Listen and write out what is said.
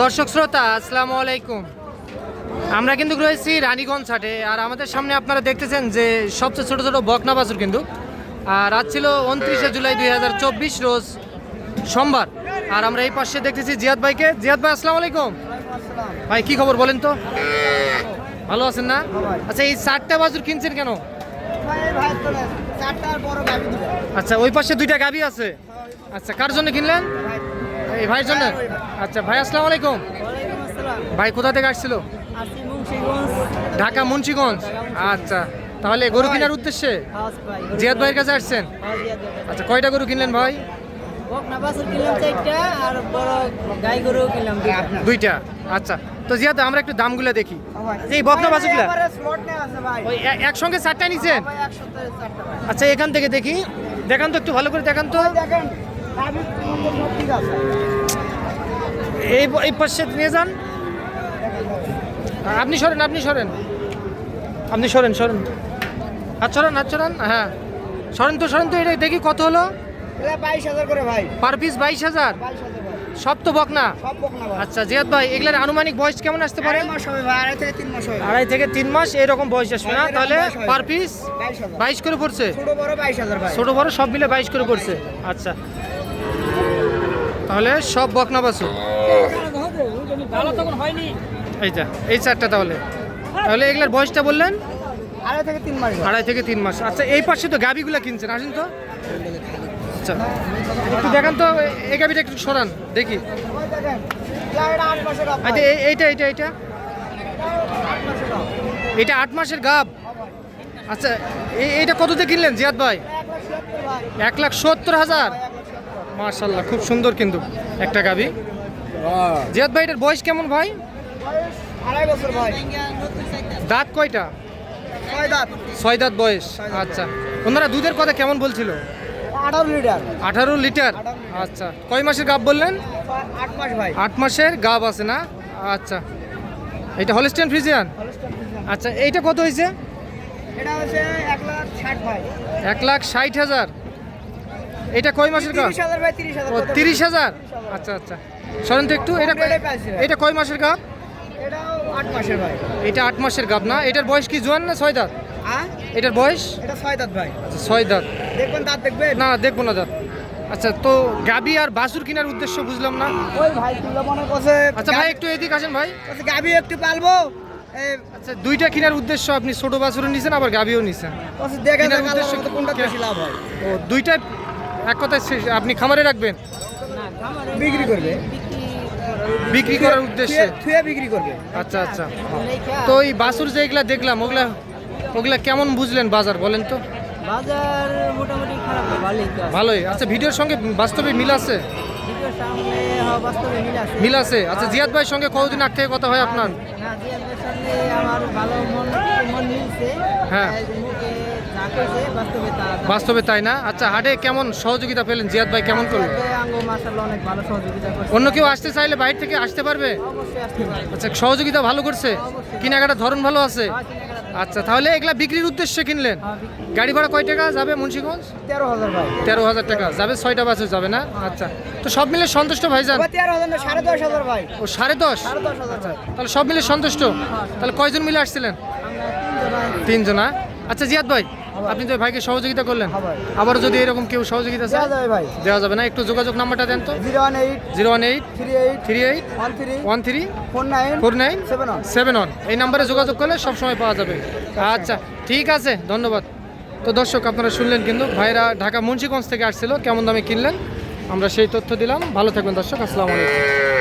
দর্শক শ্রোতা, আসসালামু আলাইকুম। আমরা কিন্তু রয়েছি রানীগঞ্জ হাটে, আর আমাদের সামনে আপনারা দেখতেছেন যে সবচেয়ে ছোট ছোট বকনা বাছুর কিন্তু। আর আজ ছিল উনত্রিশে জুলাই দুই হাজার চব্বিশ রোজ সোমবার। আর আমরা এই পাশে দেখতেছি জিয়াদ ভাইকে। জিয়াদ ভাই, আসসালামু আলাইকুম। ভাই, কি খবর বলেন তো? ভালো আছেন না? আচ্ছা এই চারটা বাছুর কিনছেন কেন? আচ্ছা ওই পাশে দুইটা গাবি আছে। আচ্ছা কার জন্য কিনলেন? এই ভাইয়ের জন্য? আচ্ছা ভাই আসসালামু আলাইকুম। ভাই কোথা থেকে আসছিল? ঢাকা মুন্সিগঞ্জ? আচ্ছা তাহলে গরু কেনার উদ্দেশ্যে? জিয়াদ ভাইয়ের কাছে আসছেন? আচ্ছা কয়টা গরু কিনলেন ভাই? দুইটা। আচ্ছা তো জিয়াদ আমরা একটু দামগুলো দেখি। এই বকনা এ- একসঙ্গে চারটা নিছেন? আচ্ছা এখান থেকে দেখি। দেখান তো একটু ভালো করে দেখান তো। এই এই পাশে নিয়ে যান। আপনি সরেন আপনি সরেন। আপনি সরেন সরেন। হাত সরেন হাত সরেন হ্যাঁ। সরেন তো সরেন তো এটা দেখি কত হলো? বাইশ হাজার করে ভাই। পার পিস বাইশ হাজার? সব তো বকনা? বকনা ভাই। আচ্ছা জিয়াদ ভাই এগুলার আনুমানিক বয়স কেমন আসতে পারে? আড়াই থেকে তিন মাস এরকম বয়স আসবে না। তাহলে পার পিস বাইশ করে পড়ছে? ছোট বড় সব মিলে বাইশ করে পড়ছে। আচ্ছা। তাহলে সব বকনা বাসু এইটা এই চারটা তাহলে। তাহলে এগুলার বয়সটা বললেন? আড়াই থেকে তিন মাস আড়াই থেকে তিন মাস। আচ্ছা এই পাশে তো গাবিগুলো কিনছেন আসেন তো। আচ্ছা একটু দেখান তো এই গাবিটা একটু সরান দেখি। আচ্ছা এই- এইটা এইটা এইটা? এটা আট মাসের গাব। আচ্ছা এই এইটা কততে কিনলেন জিয়াদ ভাই? এক লাখ সত্তর হাজার। মার্শাল্লাহ খুব সুন্দর কিন্তু একটা গাবি। জিয়াদ ভাই এটার বয়স কেমন ভাই? আড়াই বছর ভাই। দাঁত কয়টা? ছয় দাঁত। ছয় দাঁত বয়স আচ্ছা। ওনারা দুধের কথা কেমন বলছিল? আঠারো লিটার। আঠারো লিটার? আচ্ছা। কয় মাসের গাব বললেন? আট মাস ভাই। আট মাসের গাব আছে না? আচ্ছা। এটা হলিস্টেন ফ্রিজিয়ান? ফ্রিজিয়ান। আচ্ছা এইটা কত হয়েছে? এক লাখ ষাট হাজার। এটা কয় মাসের গাব তিরিশ হাজার ভাই ও তিরিশ হাজার? আচ্ছা আচ্ছা। সরেন তো একটু এটা। এটা কয় মাসের ভাই। এটা আট মাসের গাব না? এটার বয়স কি জোয়ান না ছয় দাঁত? এটার বয়স? এটা ছয় দাঁত ভাই। আচ্ছা ছয় দাঁত। দেখবেন দাঁত দেখবেন? না দেখব না দাঁত। আচ্ছা তো গাবি আর বাসুর কেনার উদ্দেশ্য বুঝলাম না? ওই ভাই আচ্ছা ভাই একটু এদিকে আসেন ভাই। গাবি একটু পালবো। আচ্ছা দুইটা কেনার উদ্দেশ্য আপনি ছোট বাছুরও নিছেন আবার গাবিও নিছেন? উদ্দেশ্য কোনটা বেশি লাভ হয়। ও দুইটা এক কথায় আপনি খামারে রাখবেন? বিক্রি করবে? বিক্রি করার উদ্দেশ্যে? থুয়ে- বিক্রি করবে। আচ্ছা আচ্ছা। তো এই বাছুর যেগুলা দেখলাম ওগুলা ওগুলা কেমন বুঝলেন বাজার বলেন তো? বাজার মোটামুটি খারাপ ভালোই ভালোই। আচ্ছা ভিডিওর সঙ্গে বাস্তবে মিল আছে? মিল আছে। আচ্ছা জিয়াদ ভাইয়ের সঙ্গে কতদিন আগ থেকে কথা হয় আপনার? হ্যাঁ। বাস্তবে তাই না? আচ্ছা হাটে কেমন সহযোগিতা পেলেন? জিয়াদ ভাই কেমন করলেন অন্য কেউ আসতে চাইলে বাইরে থেকে আসতে পারবে? আচ্ছা সহযোগিতা ভালো করছে? কেনাকাটার ধরন ভালো আছে? হ্যাঁ, আচ্ছা তাহলে এগুলা বিক্রির উদ্দেশ্যে কিনলেন? হ্যাঁ, গাড়ি ভাড়া কয় টাকা যাবে মুন্সিগঞ্জ? তেরো হাজার ভাই। তেরো হাজার টাকা। যাবে ছয়টা বাসে যাবে না? আচ্ছা তো সব মিলে সন্তুষ্ট ভাইজান? ওই তেরো হাজার না সাড়ে দশ হাজার ভাই। ও সাড়ে দশ? ভাই। তাহলে সব মিলে সন্তুষ্ট? তাহলে কয়জন মিলে আসছিলেন? তিনজন তিনজন হ্যাঁ? আচ্ছা জিয়াদ ভাই আপনি তো ভাইকে সহযোগিতা করলেন। হ্যাঁ আবার যদি এরকম কেউ সহযোগিতা চায় ভাই দেওয়া যাবে না। একটু যোগাযোগ নাম্বারটা দেন তো। Zero one eight zero one eight three eight three eight one three one three four nine four nine seven one. Seven one. এই নাম্বারে যোগাযোগ করলে সব সময় পাওয়া যাবে। আচ্ছা ঠিক আছে ধন্যবাদ। তো দর্শক আপনারা শুনলেন কিন্তু ভাইরা ঢাকা মুন্সিগঞ্জ থেকে আসছিল কেমন দামে কিনলেন? আমরা সেই তথ্য দিলাম। ভালো থাকবেন দর্শক আসসালামু আলাইকুম।